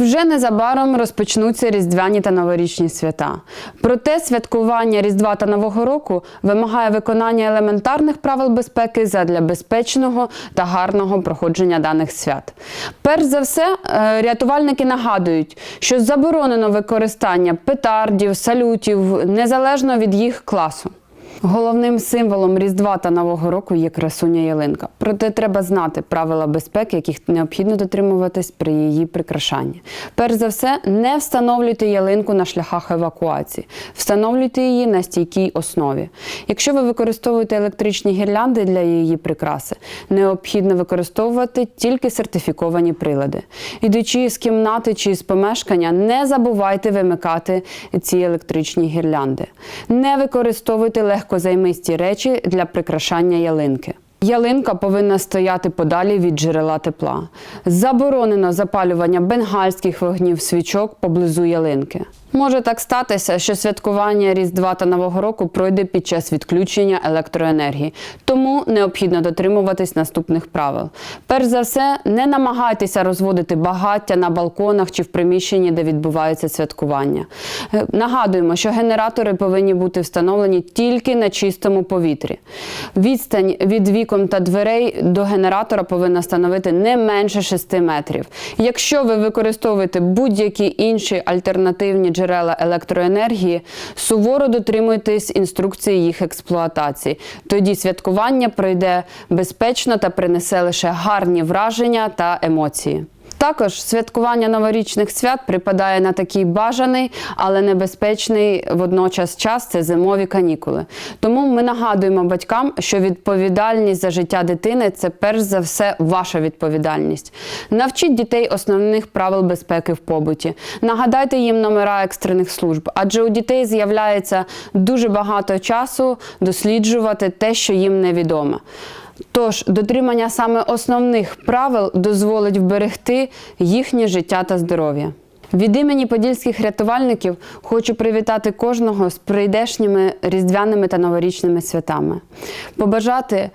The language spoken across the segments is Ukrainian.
Вже незабаром розпочнуться різдвяні та новорічні свята. Проте святкування Різдва та Нового року вимагає виконання елементарних правил безпеки задля безпечного та гарного проходження даних свят. Перш за все, е, рятувальники нагадують, що заборонено використання петардів, салютів незалежно від їх класу. Головним символом Різдва та Нового року є красуня ялинка. Проте треба знати правила безпеки, яких необхідно дотримуватись при її прикрашанні. Перш за все, не встановлюйте ялинку на шляхах евакуації, встановлюйте її на стійкій основі. Якщо ви використовуєте електричні гірлянди для її прикраси, необхідно використовувати тільки сертифіковані прилади. Ідучи з кімнати чи з помешкання, не забувайте вимикати ці електричні гірлянди. Не використовуйте легкозаймисті речі для прикрашання ялинки. Ялинка повинна стояти подалі від джерела тепла. Заборонено запалювання бенгальських вогнів свічок поблизу ялинки. Може так статися, що святкування Різдва та Нового року пройде під час відключення електроенергії, тому необхідно дотримуватись наступних правил. Перш за все, не намагайтеся розводити багаття на балконах чи в приміщенні, де відбувається святкування. Е, Нагадуємо, що генератори повинні бути встановлені тільки на чистому повітрі. Відстань від вікон та дверей до генератора повинна становити не менше 6 метрів. Якщо ви використовуєте будь-які інші альтернативні джерела електроенергії, суворо дотримуйтесь інструкції їх експлуатації. Тоді святкування пройде безпечно та принесе лише гарні враження та емоції. Також святкування новорічних свят припадає на такий бажаний, але небезпечний водночас час це зимові канікули. Тому ми нагадуємо батькам, що відповідальність за життя дитини це перш за все ваша відповідальність. Навчіть дітей основних правил безпеки в побуті. Нагадайте їм номера екстрених служб, адже у дітей з'являється дуже багато часу досліджувати те, що їм невідоме. Тож дотримання саме основних правил дозволить вберегти їхнє життя та здоров'я. Від імені подільських рятувальників хочу привітати кожного з прийдешніми різдвяними та новорічними святами, побажати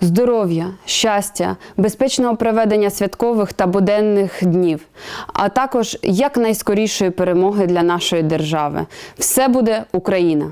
здоров'я, щастя, безпечного проведення святкових та буденних днів, а також якнайскорішої перемоги для нашої держави. Все буде Україна!